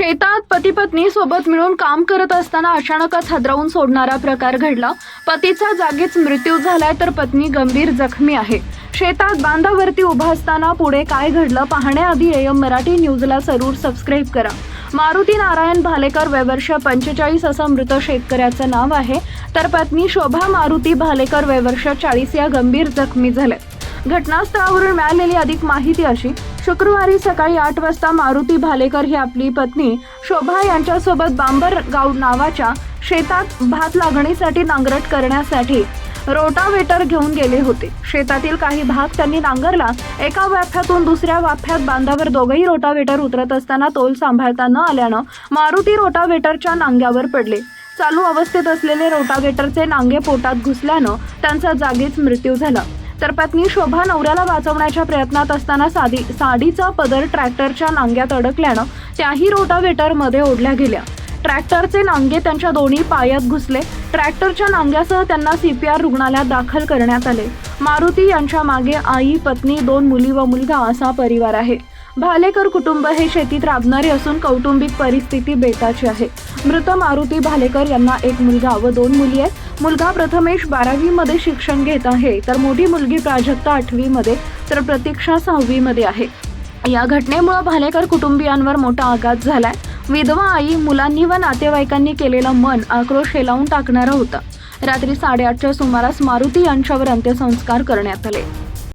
शेतात पती पत्नी सोबत मिळून काम करत असताना अचानकच हादरवून सोडणारा प्रकार घडला. पतीचा जागीच मृत्यू झालाय तर पत्नी गंभीर जखमी आहे. शेतात बांधावरती उभा असताना पुढे काय घडलं पाहण्याआधी एम मराठी न्यूजला जरूर सबस्क्राईब करा. मारुती नारायण भालेकर वयवर्ष पंचेचाळीस असं मृत शेतकऱ्याचं नाव आहे. तर पत्नी शोभा मारुती भालेकर वयवर्ष चाळीस या गंभीर जखमी झाल्या घटनास्थळावरून मिळालेली अधिक माहिती अशी शुक्रवारी सकाळी आठ वाजता मारुती भालेकर ही आपली पत्नी शोभा यांच्यासोबत बांबर गाव नावाच्या शेतात भात लागणीसाठी नांगरट करण्यासाठी रोटावेटर घेऊन गेले होते. शेतातील काही भाग त्यांनी नांगरला. एका वाफ्यातून दुसऱ्या वाफ्यात बांधावर दोघंही रोटावेटर उतरत असताना तोल सांभाळता न आल्यानं मारुती रोटावेटरच्या नांग्यावर पडले. चालू अवस्थेत असलेले रोटावेटरचे नांगे पोटात घुसल्यानं त्यांचा जागीच मृत्यू झाला. तर पत्नी शोभा नवऱ्याला वाचवण्याच्या प्रयत्नात असताना साधी साडीचा पदर ट्रॅक्टरच्या नांग्यात अडकल्यानं त्याही रोटावेटरमध्ये ओढल्या गेल्या. ट्रॅक्टरचे नांगे त्यांच्या दोन्ही पायात घुसले. ट्रॅक्टरच्या नांग्यासह त्यांना सीपीआर रुग्णालयात दाखल करण्यात आले. मारुती यांच्या मागे आई पत्नी दोन मुली व मुलगा असा परिवार आहे. भालेकर कुटुंब हे शेतीत राबणारे असून कौटुंबिक परिस्थिती बेताची आहे. मृत मारुती भालेकर यांना एक मुलगा व दोन मुली आहेत. मुलगा प्रथमेश बारावीमध्ये शिक्षण घेत आहे तर मोठी मुलगी प्राजक्ता आठवीमध्ये तर प्रतीक्षा सहावीमध्ये आहे. या घटनेमुळे भालेकर कुटुंबियांवर मोठा आघात झालाय. विधवा आई मुलांनी व नातेवाईकांनी केलेलं मन आक्रोश हेलावून टाकणारा होता. रात्री साडेआठच्या सुमारास मारुती यांच्यावर अंत्यसंस्कार करण्यात आले.